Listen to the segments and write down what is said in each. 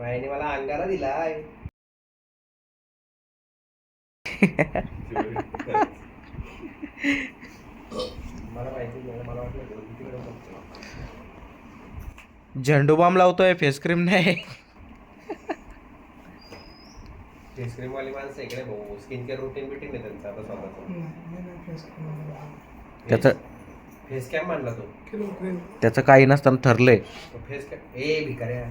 मायाने मला अंगारा दिलाय मला माहिती नाही मला वाटलं होतं तिकडे बघतो. झेंडू बाम लावतोय फेस क्रीम नाही. फेस क्रीम वाली माणसं इकडे भाऊ. स्किन केअर रुटीन बिटीन आहे त्यांचं आता स्वतःचं त्याचं फेस कॅम मांडला तो. त्याचं काही नसताना ठरलंय. तो फेस कॅम ए भिकाऱ्या.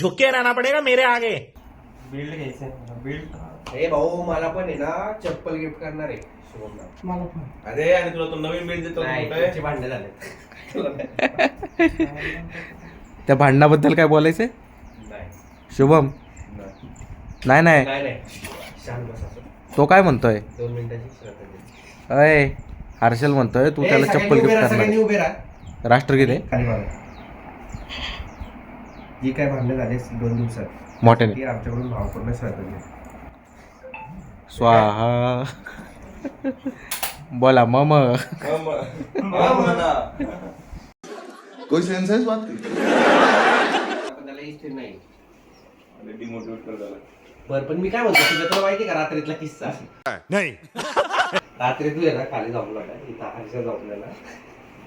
झुके रहना पडेगा मेरे आगे. बिल्ड घ्यायचं बिल्ड हे भाऊ मला पण आहे ना चप्पल गिफ्ट करणार आहे. शुभमला अरे आणि तुला तो नवीन बिल्ड देतो नाही भांडे झाले. त्या भांडणाबद्दल काय बोलायचंय? नाही. शुभम? नाही. नाही. नाही नाही. नाही शांत बस असं. तो काय म्हणतोय? दोन मिनिटाची. अय हर्षल म्हणतोय तू त्याला चप्पल गिफ्ट करणार राष्ट्रगीत आहे? खाली बघा. जी काय भांडणं झाले दोन दिवसात मोठ्याने. ती आमच्याकडून भावपूर्ण श्रद्धा घे. स्वाहा. बोला मम. कोई है इस बात की? नाही. अरे झाला. बर पण मी काय म्हणतो तुला तुला माहिती का रात्रीतला किस्सा? नाही. रात्री तू आहे ना खाली झोपला होता इथं हर्षा झोपलेला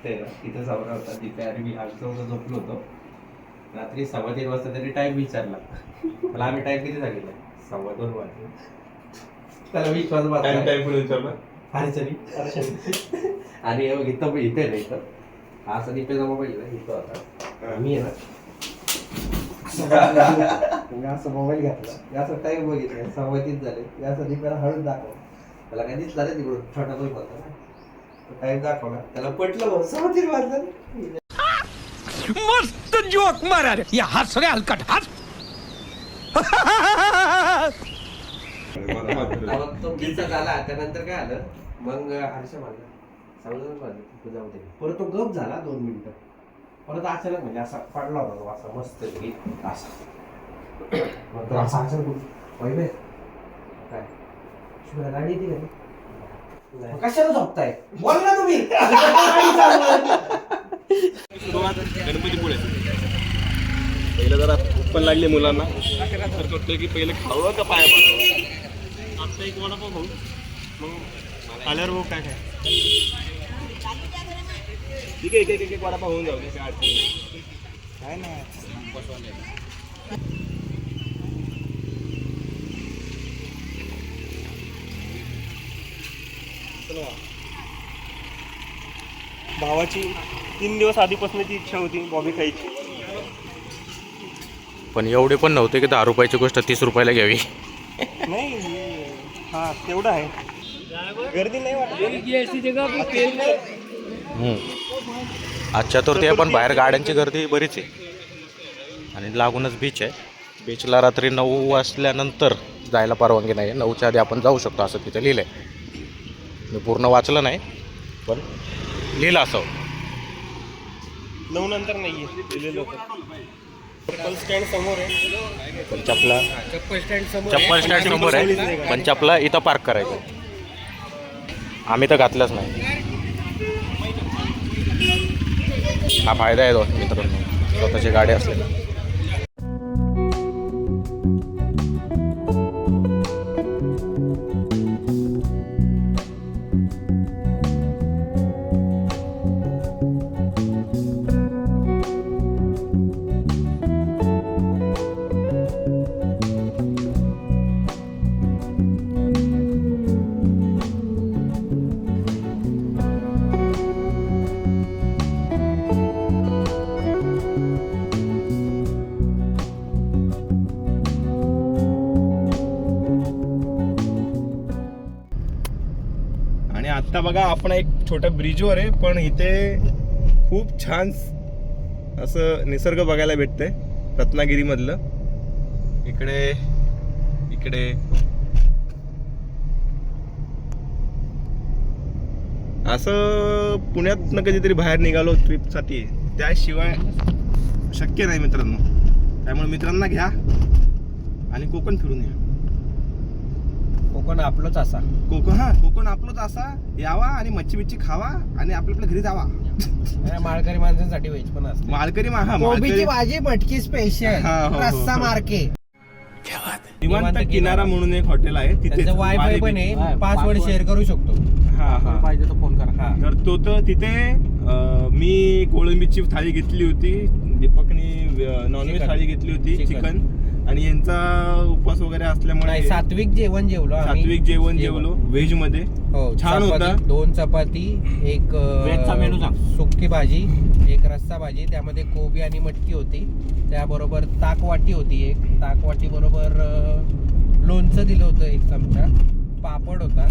ते ना तिथं झोपला होता तिथे आणि मी हर्षा झोपलो होतो. रात्री सव्वा तीन वाजता तरी टाइम विचारला. मला आम्ही टाइम किती सांगितलं? सव्वा दोन वाजले. त्याला विश्वास टाइम बसला विचारला. आणि हे बघ, इथं इथे नाही इथं. हा असा दीपेचा मोबाईल ना, इथं होता. मी आहे ना. असं मोबाईल घेतला. असं टाईम बघितलं. सव्वा तीन झाले. असं दीपेला हळूच दाखव. त्याला काय दिसला रे तिकडून. छोटा तो होता ना. टाईम दाखवला त्याला पटलं सव्वा तीन वाजलं. मस्त जोक मारा रे या हस रे हलकट हस. मग तो त्यानंतर काय आलं मग हर्ष म्हणला समजून पाहिजे तू जाऊ दे परत तो गप झाला दोन मिनिटं परत अचानक म्हणजे असा पडला होता तो असा मस्त की असा मग तो असा अचानक वैभव, काय शुभ्रा गाडी येते का रे? कशाला झोपताय बोल ना तुम्ही गाडी गणपतीपुळे पहिलं जरा भूक पण लागली मुलांना. तर करतोय की पहिले खावं का पाया पडावं? आता एक वडापाव खाऊ. मग आल्यावर भाऊ काय काय ठीक आहे एक एक एक वडापाव होऊन जाऊ काय अडचण काय नाही. भावाची तीन दिवस आधीपासूनची इच्छा होती बॉबी खायची. पण एवढे पण नव्हते की दहा रुपयाची गोष्ट तीस रुपयाला घ्यावी. नाही हा तेवढं आहे. गर्दी नाही वाटत. आजच्या तर ते पण बाहेर गाड्यांची गर्दी बरीच आहे. आणि लागूनच बीच आहे. बीचला रात्री नऊ वाजल्यानंतर जायला परवानगी नाही नऊच्या आधी आपण जाऊ शकतो असं तिथे लिहिलं आहे मी पूर्ण वाचलं नाही पण लिहिलं असं. नऊ नंतर नाहीये दिलेलं होतं. चप्पल स्टँड समोर आहे. पण चपला. चप्पल स्टँड समोर चप्पल स्टँड समोर आहे. पण चपला इथं पार्क करायचं. आम्ही तर घातलंच नाही. हा फायदा आहे तो मित्रांनो. स्वतःची गाडी असलेला आता बघा आपण एक छोट्या ब्रिजवर आहे पण इथे खूप छान असं निसर्ग बघायला भेटतंय रत्नागिरीमधलं. इकडे इकडे. असं पुण्यातनं कधीतरी बाहेर निघालो ट्रिपसाठी त्याशिवाय शक्य नाही मित्रांनो. त्यामुळे मित्रांना घ्या आणि कोकण फिरून या. कोकण आपलंच असा. कोकण हा कोकण आपलंच असा. यावा आणि मच्छी बिच्छी खावा आणि आपल्या आपल्या घरी जावा. माळकरी माणसांसाठी व्हेज पण असते. मालकरी मा- हा, कोबीची भाजी मटकी स्पेशल हा, हो, हो, रस्सा हो. मार्के. निवांत किनारा म्हणून एक हॉटेल आहे. तिथे त्यांचं वायफाय पण आहे. पासवर्ड शेअर करू शकतो. हा हा. पाहिजे तर फोन करा. हा. तर तो तर तिथे अं, मी कोळंबीची थाळी घेतली होती. दीपकनी नॉनव्हेज Chicken. थाळी घेतली होती. Chicken. चिकन आणि यांचा उपवास वगैरे असल्यामुळे नाही सात्विक जेवण जेवलो आम्ही. सात्विक जेवण जेवलो. व्हेजमध्ये हो छान चपाती, होता. दोन चपाती एक अं, व्हेजचा मेनू सांग. सुक्की भाजी एक रस्सा भाजी त्यामध्ये कोबी आणि मटकी होती. त्याबरोबर ताकवाटी होती एक. ताकवाटी बरोबर अं, लोणचं दिलं होतं एक चमचा. पापड होता.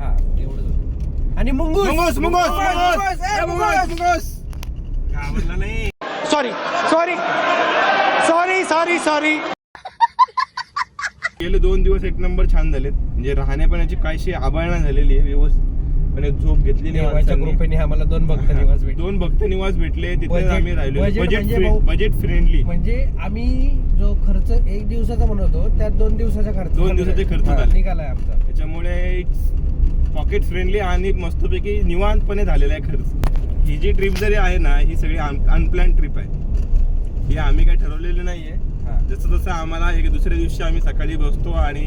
हा एवढंच होतं. आणि मुंगूस! मुंगूस, मुंगूस, मुंगूस. ए, ए, मुंगूस, मुंगूस. आवडला नाही. Sorry sorry sorry sorry sorry गेले दोन दिवस एक नंबर छान झालेत. म्हणजे राहण्या पाण्याची काहीशी आबाळणा झालेली आहे व्यवस्थित. म्हणजे झोप घेतलेली आहे देवाच्या माणसांनी. कृपेने आम्हाला दोन भक्त निवास भेटले. दोन भक्त निवास भेटले. तिथे Budget- आम्ही राहिलो budget बजेट म्हणजे भाऊ- बजेट फ्रेंडली म्हणजे आम्ही जो खर्च एक दिवसाचा म्हणतो त्यात दोन दिवसाचा खर्च दोन दिवसाचे खर्च हा, झाले. निघालाय आमचा. त्याच्यामुळे पॉकेट फ्रेंडली आणि मस्तपैकी निवांतपणे झालेला आहे खर्च. ही जी ट्रिप जरी आहे ना ही सगळी अनप्लॅन ट्रिप आहे. ही आम्ही काही ठरवलेली नाहीये. हा. जसं जसं आम्हाला एक दुसऱ्या दिवशी आम्ही सकाळी बसतो आणि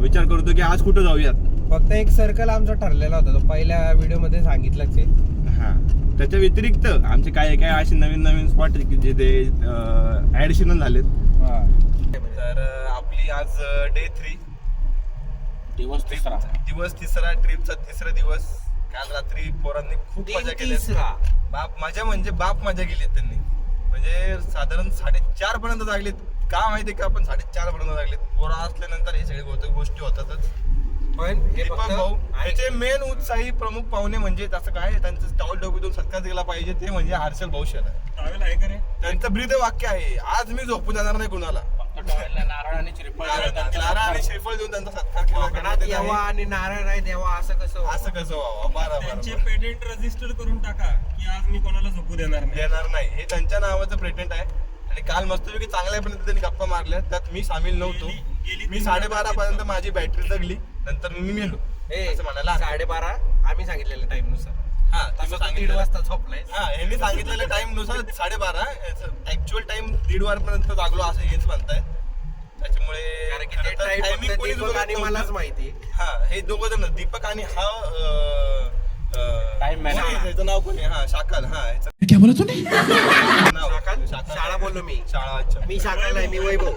विचार करतो की आज कुठं जाऊयात. फक्त एक सर्कल आमचा ठरलेला होता. तो पहिल्या व्हिडिओमध्ये सांगितलंच आहे. हा. त्याच्या व्यतिरिक्त आमचे काय काय असे नवीन नवीन स्पॉट जे ते ऍडिशनल झालेत. तर आपली आज डे थ्री दिवस तिसरा. दिवस तिसरा ट्रिपचा तिसरा दिवस. काल रात्री पोरांनी खूप मजा केली. बाप मजा म्हणजे बाप मजा केली त्यांनी. म्हणजे साधारण साडेचार पर्यंत जागलेत. का माहिती का? आपण साडेचार पर्यंत जागलेत. पोरं असल्यानंतर हे सगळे गोष्ट- गोष्टी होतातच. पण हे भाऊ त्याचे मेन उत्साही प्रमुख पाहुणे म्हणजे त्याचं काय? त्यांचं स्टॉल डोक्यातून सत्कार दिला पाहिजे ते म्हणजे हर्षल भाऊ रे? त्यांचं ब्रीद वाक्य आहे. आज मी झोपून जाणार नाही कुणाला. नारळ आणि श्रीफळ नारळ आणि श्रीफळ देऊन त्यांचा सत्कार कोकणात केला यावा आणि नारळ नाही देवा असं कसं व्हावं? असं कसं व्हावं? बारा त्यांचे बारा. पेटेंट रजिस्टर करून टाका की आज मी कोणाला झोपू देणार नाही. देणार नाही. हे त्यांच्या नावाचं पेटंट आहे. आणि काल मस्तपैकी चांगल्या पर्यंत त्यांनी गप्पा मारल्या. त्यात मी सामील नव्हतो. गेली- गेली मी तीन साडेबारा पर्यंत माझी बॅटरी जगली. नंतर मी मेलो. ए, असं म्हणायला हरकत साडेबारा आम्ही सांगितलेल्या टाइमनुसार हा तसं तुम्ही तू दीड सांगितलं वाजता झोपलाय. हा यांनी सांगितलेल्या टाइमनुसार साडेबारा ऍक्च्युअल टाइम दीड वारपर्यंत जागलो असं हेच म्हणताय त्याच्यामुळे कारण की ते खरं तर टाइम timing फक्त कोणीच दीपक बघत आणि नव्हतं. मलाच माहिती. हा हे दोघं जण दीपक आणि हा अं, अं, Time man. कोण? आहे? याचं नाव कोण? आहे हा शाकाल. हा नाव. शाकाल? शाळा बोललो मी. शाळा अच्छा. मी शाकाल नाही मी वैभव.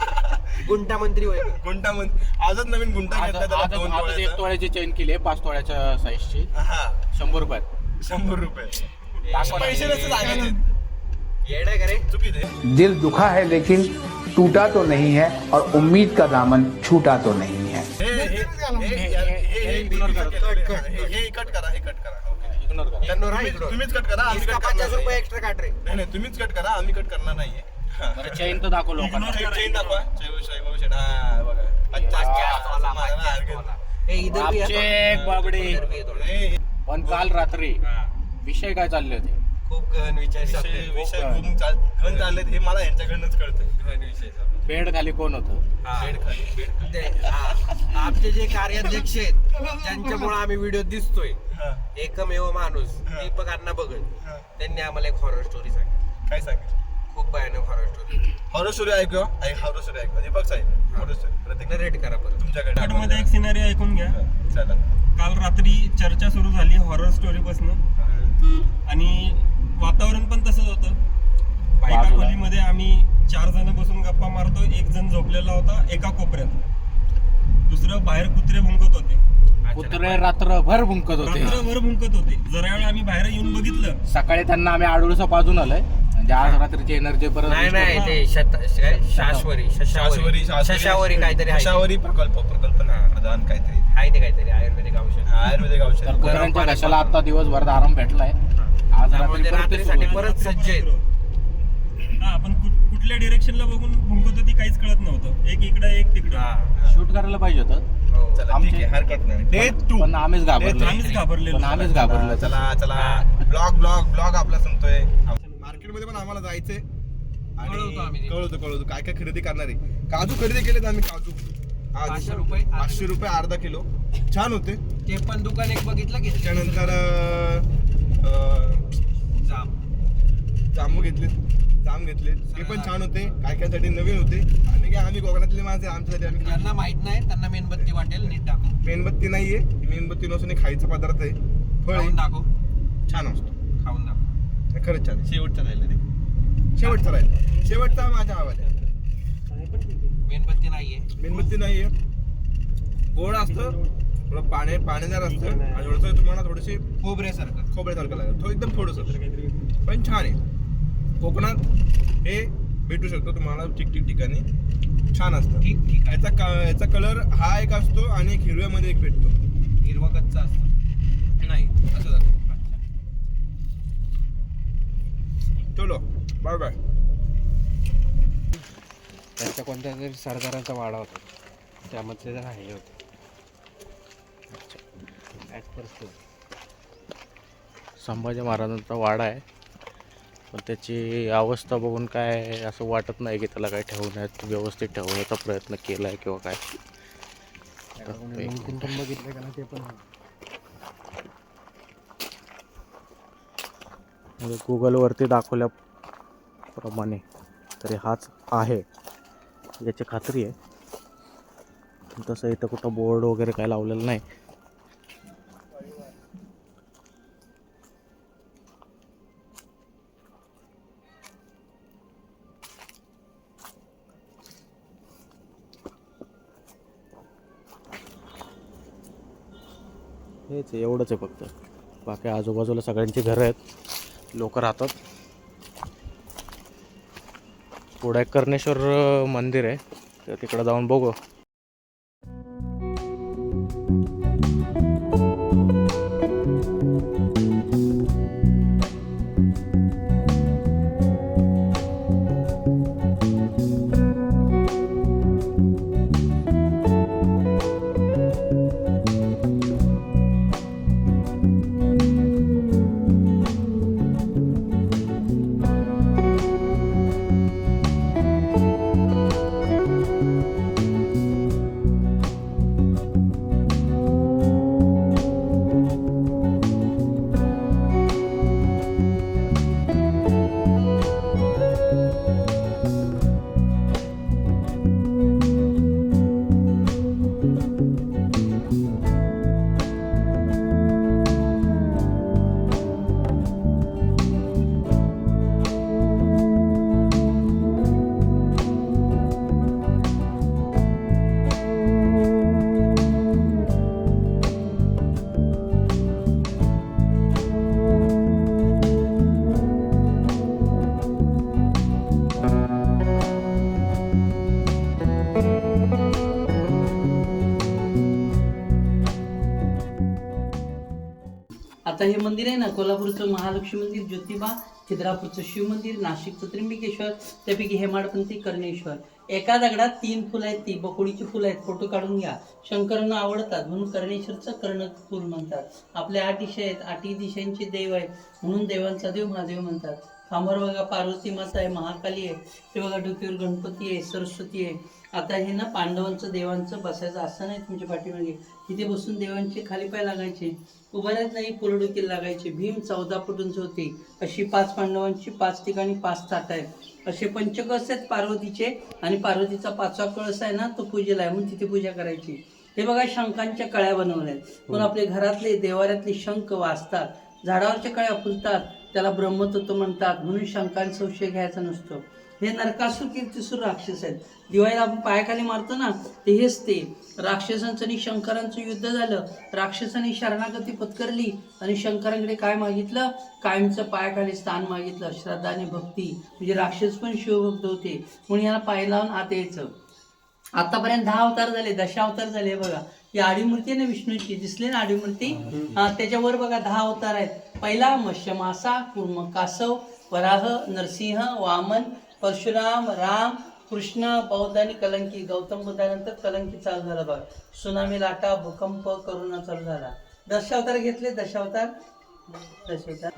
गुंटा मंत्री वैभव. गुंटा आजच नवीन गुंटा घेतला त्याला दोन आजच एक तोळ्याचा. तोळ्याची चेन केली आहे पाच तोळ्याच्या साईजची हा. शंभर रुपयात शंभर रुपये. दाखवा ना. पैसे नसते सांगायचे येडाय का रे चुकीचे दिल दुखा है लेकिन टूटा तो नहीं है और उम्मीद का दामन छूटा तो नहीं है हे हे- हे- हे- हे- हे ignore करा. हे- हे कट करा हे कट करा ओके इग्नोर करा त्यांना तुम्ही- इकडं. तुम्हीच कट करा आम्ही इसका कट करणार पचास रुपये. एक्स्ट्रा काट रे नाही नाही तुम्हीच कट करा आम्ही कट करणार नाहीये हा. चेन तर दाखव लोकांना चेन- दाखवा. हा, बघा. अच्छा, है बाबडे है. हे- पण काल रात्री विषय काय चालले होते खूप गहन विचार विषय. विषय खूप चाल- घन चाललेत हे मला यांच्याकडनंच कळतं. घन विषय. बेड खाली कोण होतं? बेड खाली बेड खाली. ते, हा. आमचे जे कार्याध्यक्ष आहेत ज्यांच्यामुळे आम्ही व्हिडिओ दिसतोय हा, एकमेव माणूस. दीपक अण्णा बघत. हा. त्यांनी आम्हाला एक हॉरर स्टोरी सांगितली. काय सांगितलं? खूप भयानक हॉरर स्टोरी हॉरर स्टोरी ऐकू ऐक हॉरर स्टोरी ऐकू. दीपक साहेब हॉरर स्टोरी प्रत्येक रेट करा परत. तुमच्याकडे मध्ये एक सिनारी ऐकून घ्या. चला. काल रात्री चर्चा सुरू झाली हॉरर स्टोरी पासून. आणि वातावरण पण तसंच होतं. बाजूला. खोलीमध्ये आम्ही चार जण बसून गप्पा मारतो. एक जण झोपलेला होता एका कोपऱ्यात. दुसरं बाहेर कुत्रे भुंकत होते. कुत्रे रात्रभर भुंकत होते. रात्रभर भुंकत होते. जरा वेळ आम्ही बाहेर येऊन बघितलं. सकाळी त्यांना आम्ही आडुळसा पाजून आलोय. म्हणजे आज रात्रीची एनर्जी परत नाही नाही ते शत काय? शाश्वरी शाश्वरी. शशावरी शशावरी काहीतरी आहे. शशावरी प्रकल्प प्रकल्पना प्रधान काहीतरी. आहे ते काहीतरी आयुर्वेदिक औषध. आयुर्वेदिक तर औषध कुत्र्यांच्या घशाला आता दिवसभर आराम भेटलाय. आज रात्री त्यामध्ये परत ते रात्रीसाठी परत सज्ज आहेत. हा आपण कुठ- कुठल्या डिरेक्शनला बघून भुंकत होती काहीच कळत नव्हतं. एक इकडं एक तिकडं. शूट करायला पाहिजे होतं. हो, चला ठीक आहे हरकत नाही. डे टू पण आम्हीच घाबरलो. आम्हीच घाबरलेलो. पण आम्हीच घाबरलो. चला चला. ब्लॉग ब्लॉग ब्लॉग आपला संपतोय. मार्केटमध्ये पण आम्हाला जायचंय. आणि कळवतो कळवतो काय काय खरेदी करणार आहे? काजू खरेदी केलेत आम्ही काजू. आज पाचशे रुपये. पाचशे रुपये अर्धा किलो. छान होते. ते पण दुकान एक बघितलं की. त्यानंतर अं, जाम. जांबू घेतले जाम घेतले ते पण छान होते. काय काय साठी नवीन होते. आणि काय आम्ही कोकणातले माणसे आमच्यासाठी आम्ही ज्यांना माहीत नाही त्यांना मेणबत्ती वाटेल नीट मेणबत्ती नाहीये. मेणबत्ती नसून खायचा पदार्थ आहे. फळ आहे. खाऊन दाखव छान असतो. खाऊन दाखव हे खरंच छान आहे. शेवटचं राहिलं ते. शेवटचं राहिलं. शेवटचा माझ्या हवाल्या मेणबत्ती नाहीये. मेणबत्ती नाहीये. गोड असतं. थोडं पाणी पाणीदार असतं. आणि थोडंसं तुम्हाला थोडीशी खोबऱ्यासारखं खोबऱ्यासारखं लागेल. तो एकदम थोडंसं. पण छान आहे. कोकणात हे भेटू शकतो तुम्हाला ठीक ठीक ठिकाणी. छान असतं. ठीक ठीक याचा क- याचा कलर हा एक असतो आणि एक हिरव्यामध्ये एक भेटतो. हिरवा कच्चा असतो. नाही असं झालं चलो बाय बाय त्यांच्या कोणत्या तरी सरदारांचा वाडा होता. त्यामध्ये जर हे होते. संभाजी महाराजांचा वाडा आहे. पण त्याची अवस्था बघून काय असं वाटत नाही की त्याला काय ठेवण्यात व्यवस्थित ठेवण्याचा प्रयत्न केला आहे किंवा काय. पण बघितलं का ना ते पण. म्हणजे गुगलवरती दाखवल्याप्रमाणे तरी हाच आहे. याची खात्री आहे. तसं इथं कुठं बोर्ड वगैरे काय लावलेलं नाही. हेच आहे, एवढंच आहे फक्त. बाकी आजूबाजूला सगळ्यांची घरं आहेत. लोक राहतात. पुढे एक कर्णेश्वर मंदिर आहे. तर तिकडं जाऊन बघू. आता हे मंदिर आहे ना कोल्हापूरचं महालक्ष्मी मंदिर ज्योतिबा खिद्रापूरचं शिव मंदिर नाशिकचं त्र्यंबकेश्वर त्यापैकी हेमाडपंथी कर्णेश्वर. एका दगडात तीन फुलं आहेत ती बकोडीची फुलं आहेत फोटो काढून घ्या. शंकरांना आवडतात म्हणून कर्णेश्वरचं कर्ण फुल म्हणतात. आपल्या आठ दिशा आहेत आठही दिशांचे देव आहेत म्हणून देवांचा देव महादेव म्हणतात. खांबावर बघा पार्वती माता आहे महाकाली आहे ते बघा डोकीवर गणपती आहे सरस्वती आहे. आता हे ना पांडवांचं देवांचं बसायचं आसन आहे तुमच्या पाठीमागे. तिथे बसून देवांचे खाली पाय लागायचे. उभारत नाही पुरडुकीला लागायचे. भीम चौदा फुटांचे होते. अशी पाच पांडवांची पाच ठिकाणी पाच ताट आहेत. असे पंचकळस आहेत पार्वतीचे आणि पार्वतीचा पाचवा कळस आहे ना तो पूजेला आहे म्हणून तिथे पूजा करायची. हे बघा शंखांच्या कळ्या बनवल्या आहेत. पण आपले घरातले देवाऱ्यातले शंख वाजतात झाडावरच्या कळ्या फुलतात. त्याला ब्रह्मतत्व म्हणतात. म्हणून शंखांचा संशय घ्यायचा नसतो. हे नरकासूर कीर्तिसूर राक्षस आहेत. दिवाळीला आपण पायाखाली मारतो ना ते हेच ते. राक्षसांचं आणि शंकरांचं युद्ध झालं. राक्षसांनी शरणागती पत्करली आणि शंकरांकडे काय मागितलं? कायमचं पायाखाली स्थान मागितलं. श्रद्धा आणि भक्ती. म्हणजे राक्षस पण शिवभक्त होते. म्हणून याला पाय लावून आत यायचं. आतापर्यंत दहा अवतार झाले दशा अवतार झाले बघा. ही आडीमूर्ती आहे ना विष्णूची? दिसली ना आडीमूर्ती? त्याच्यावर बघा दहा अवतार आहेत. पहिला मत्स्य मासा कुर्म कासव वराह नरसिंह वामन परशुराम राम कृष्ण बौद्ध आणि कलंकी. गौतम बुद्धानंतर कलंकी चालू झाला बघ. सुनामी लाटा भूकंप करोना चालू झाला. दशावतार घेतले दशावतार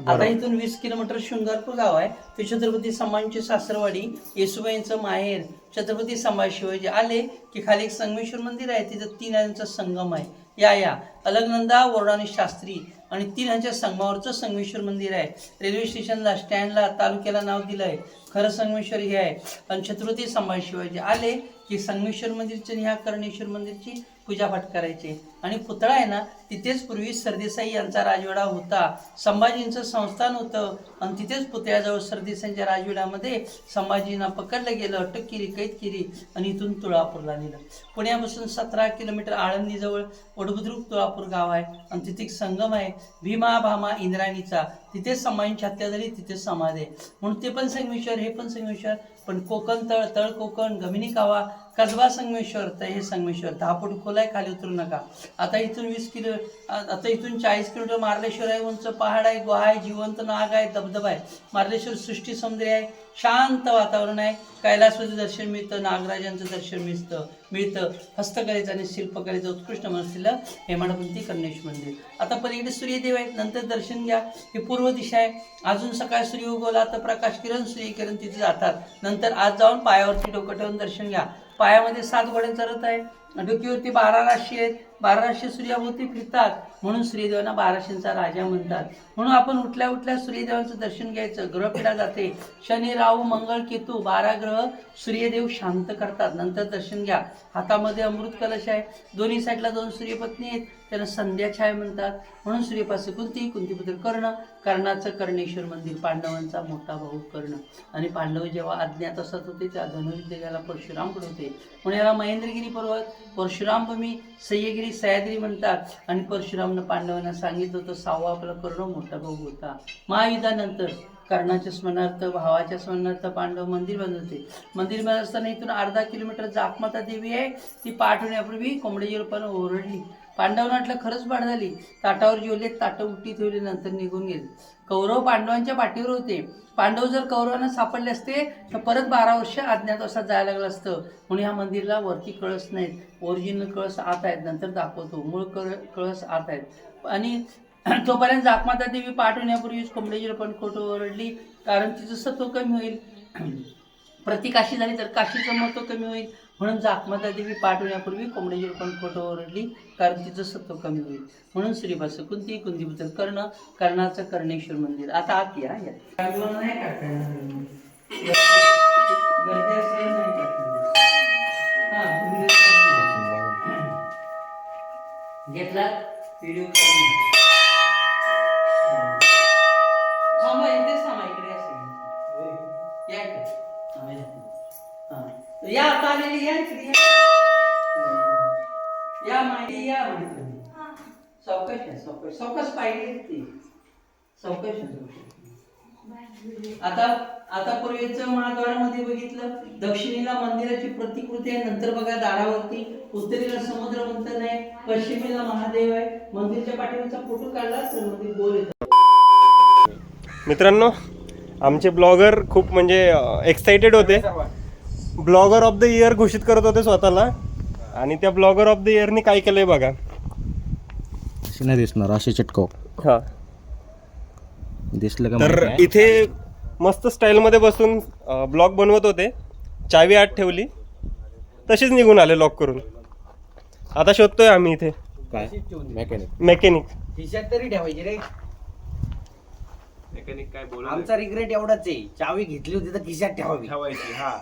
आता इथून वीस किलोमीटर शृंगारपूर गाव आहे. ते छत्रपती संभाजींची सासरवाडी येसुबाईंचं माहेर छत्रपती संभाजी शिवाजी आले की खाली एक संगमेश्वर मंदिर आहे. तिथं तीन नद्यांचा संगम आहे. या या. अलगनंदा वरडाणी शास्त्री आणि तीन ह्यांच्या संगमावरचं संगमेश्वर मंदिर आहे. रेल्वे स्टेशनला स्टँडला तालुक्याला नाव दिलं आहे. खरं संगमेश्वर हे आहे. आणि छत्रपती संभाजी शिवाजी आले की संगमेश्वर मंदिरचं आणि ह्या कर्णेश्वर मंदिरची पूजापाठ करायचे. आणि पुतळा आहे ना तिथेच पूर्वी सरदेसाई यांचा राजवाडा होता. संभाजींचं संस्थान होतं आणि तिथेच पुतळ्याजवळ सरदेसाईंच्या राजवाड्यामध्ये संभाजींना पकडलं गेलं अटक केली कैद केली आणि इथून तुळापूरला नेलं. पुण्यापासून सतरा किलोमीटर आळंदीजवळ वडबुद्रुक तुळापूर गाव आहे आणि तिथे एक संगम आहे भीमा भामा इंद्राणीचा. तिथेच संभाजींची हत्या झाली तिथेच समाधी आहे. म्हणून ते पण संगमेश्वर हे पण संगमेश्वर पण कोकण तळ तळ कोकण गमिनी कावा कसबा संगमेश्वर तर हे संगमेश्वर दहा फूट खोल आहे खाली उतरू नका. आता इथून वीस किलो आता इथून चाळीस किलोमीटर मार्लेश्वर आहे उंच पहाड आहे गुहा आहे जिवंत नाग आहे धबधबा आहे. मार्लेश्वर सृष्टी सौंदर्य आहे शांत वातावरण आहे. कैलासवाचं दर्शन मिळतं नागराजांचं दर्शन मिळतं मिळतं. हस्तकलेचं आणि शिल्पकलेचं उत्कृष्ट असलेलं हेमाडपंथी कर्णेश मंदिर. आता पलीकडे सूर्यदेव आहेत नंतर दर्शन घ्या. ही पूर्व दिशा आहे. अजून सकाळी सूर्य उगवला तर प्रकाश किरण सूर्यकिरण तिथे जातात. नंतर आज जाऊन पायावरती डोकं ठेवून दर्शन घ्या. पायामध्ये सात घोड्यांचा रथ आहे. डोकीवरती बारा राशी आहेत. बाराशे सूर्याभोवती फिरतात. म्हणून श्रीदेवांना बाराशींचा राजा म्हणतात. म्हणून आपण उठल्या उठल्या सूर्यदेवांचं दर्शन घ्यायचं. ग्रहपीडा जाते. शनी राहू मंगळ केतू बारा ग्रह सूर्यदेव शांत करतात. नंतर दर्शन घ्या. हातामध्ये अमृत कलश आहे. दोन्ही साईडला दोन सूर्यपत्नी आहेत. त्यांना संध्याछाय म्हणतात. म्हणून सूर्यपासे कुंती कुंतीपुत्र कर्ण कर्णाचं कर्णेश्वर मंदिर पांडवांचा मोठा भाऊ कर्ण. आणि पांडव जेव्हा अज्ञात असत होते त्या धनुर्विद्य परशुराम परशुरामकडे होते. म्हणून याला महेंद्रगिरी पर्वत परशुराम भूमी सह्यगिरी सह्याद्री म्हणतात आणि परशुरामनं पांडवांना सांगितलं होतं सावा आपला कर्ण मोठा भाऊ होता. महायुद्धानंतर कर्णाच्या स्मरणार्थ भावाच्या स्मरणार्थ पांडव मंदिर बांधत होते मंदिर बांधत असताना इथून अर्धा किलोमीटर जाकमाता देवी आहे. ती पाठ होण्यापूर्वी कोंबड्याची रूपानं ओरडली. पांडवांना खरंच पाठ झाली. ताटावर जेवले ताटं उठी ठेवली नंतर निघून गेले. कौरव पांडवांच्या पाठीवर होते. पांडव जर कौरवांना सापडले असते तर परत बारा वर्ष अज्ञातवासात जायला लागलं असतं. म्हणून ह्या मंदिरला वरती कळस नाहीत. ओरिजिनल कळस आत आहेत. नंतर दाखवतो. मूळ कळ कळस आत आहेत. आणि तोपर्यंत जाकमाता देवी पाठ होण्यापूर्वीच कोंबड्याची पण खोटं ओरडली कारण तिचं सत्व कमी होईल. प्रतिकाशी झाली तर काशीचं महत्त्व कमी होईल. म्हणून जाकमाता देवी पाठ होण्यापूर्वी कोंबड्याची पण खोटं ओरडली कारण तिचं सत्व कमी होईल. म्हणून श्रीपास कुंती कुंतीपुत्र कर्ण कर्णाचं कर्णेश्वर मंदिर. आता आत या या. गाडीवर सावकाश आहे सावकाश पाहिजे ती सावकाश आता आता पूर्वीचं महाद्वारामध्ये बघितलं दक्षिणेला मंदिराची प्रतिकृती आहे नंतर बघा दारावरती उत्तरेला समुद्र मंथन आहे पश्चिमेला महादेव आहे. मंदिरच्या पाठीवरचा फोटो काढला तर मंदिर गोल येतो. मित्रांनो आमचे ब्लॉगर खूप म्हणजे एक्साइटेड होते. ब्लॉगर ऑफ द इयर घोषित करत होते स्वतःला. आणि त्या ब्लॉगर ऑफ द इयरनी काय केलंय बघा. अशी नाही दिसणार अशी चिटकव. हा. दिसलं का तर? इथे मस्त स्टाईलमध्ये बसून ब्लॉग बनवत होते. चावी आत ठेवली. तशीच निघून आले लॉक करून. आता शोधतोय आम्ही इथे. काय? मेकॅनिक मेकॅनिक खिशात तरी ठेवायची रे. मेकॅनिक काय आमचा रिग्रेट एवढाच आहे. चावी घेतली होती तर खिशात ठेवावी. ठेवायची हा.